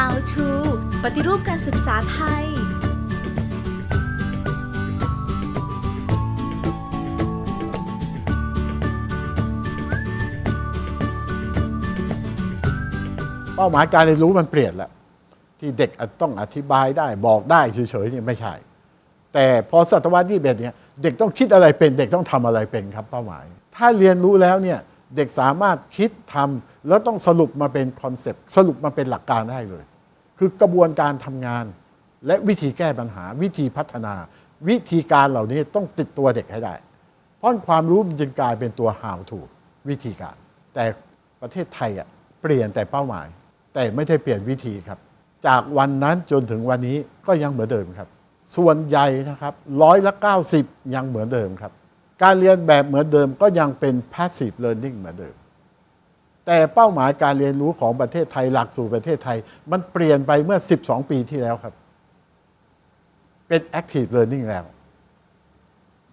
How to ปฏิรูปการศึกษาไทย เป้าหมายการเรียนรู้มันเปลี่ยนแล้วที่เด็กต้องอธิบายได้บอกได้เฉยๆเนี่ยไม่ใช่ แต่พอศตวรรษที่เบ็ดเนี่ยเด็กต้องคิดอะไรเป็น เด็กต้องทำอะไรเป็นครับเป้าหมาย ถ้าเรียนรู้แล้วเนี่ย เด็กสามารถคิดทำแล้วต้องสรุปมาเป็นคอนเซปต์สรุปมาเป็นหลักการได้เลย คือกระบวนการทำงาน และวิธีแก้ปัญหา วิธีพัฒนา วิธีการเหล่านี้ต้องติดตัวเด็กให้ได้ เพราะความรู้มันจึงกลายเป็นตัว how to วิธีการ แต่ประเทศไทยอะเปลี่ยนแต่เป้าหมาย แต่ไม่ได้เปลี่ยนวิธีครับ จากวันนั้นจนถึงวันนี้ก็ยังเหมือนเดิมครับ ส่วนใหญ่นะครับร้อยละ90 ยังเหมือนเดิมครับ การเรียนแบบเหมือนเดิมก็ยังเป็น passive learning เหมือนเดิม แต่เป้าหมายการเรียนรู้ของประเทศไทยหลักสู่ประเทศไทย มันเปลี่ยนไปเมื่อ 12 ปีที่แล้วครับ เป็น active learning แล้ว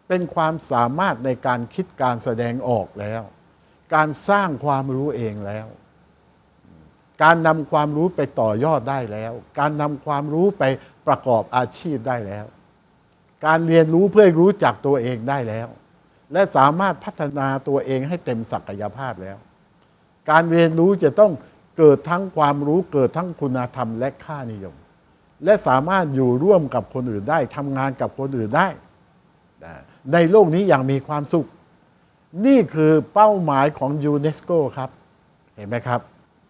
เป็นความสามารถในการคิดการแสดงออกแล้ว การสร้างความรู้เองแล้ว การนำความรู้ไปต่อยอดได้แล้ว การนำความรู้ไปประกอบอาชีพได้แล้วการเรียนรู้เพื่อรู้จักตัวเองได้แล้ว และสามารถพัฒนาตัวเองให้เต็มศักยภาพแล้ว การเรียนรู้จะต้องเกิดทั้งความรู้เกิดทั้งคุณธรรมและค่านิยม และสามารถอยู่ร่วมกับคนอื่นได้ทำงานกับคนอื่นได้ ในโลกนี้อย่างมีความสุข นี่คือเป้าหมายของยูเนสโกครับ เห็นไหมครับ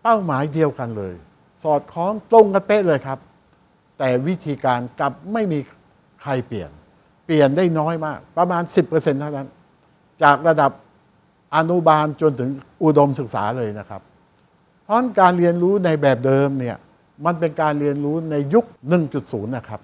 เป้าหมายเดียวกันเลย สอดคล้องตรงกันเป๊ะเลยครับ แต่วิธีการกลับไม่มีใครเปลี่ยน เปลี่ยนได้น้อยมาก ประมาณ 10%เท่านั้น จากระดับอนุบาลจนถึงอุดมศึกษาเลยนะครับ เพราะฉะนั้นการเรียนรู้ในแบบเดิมเนี่ยมันเป็นการเรียนรู้ในยุค 1.0 นะครับ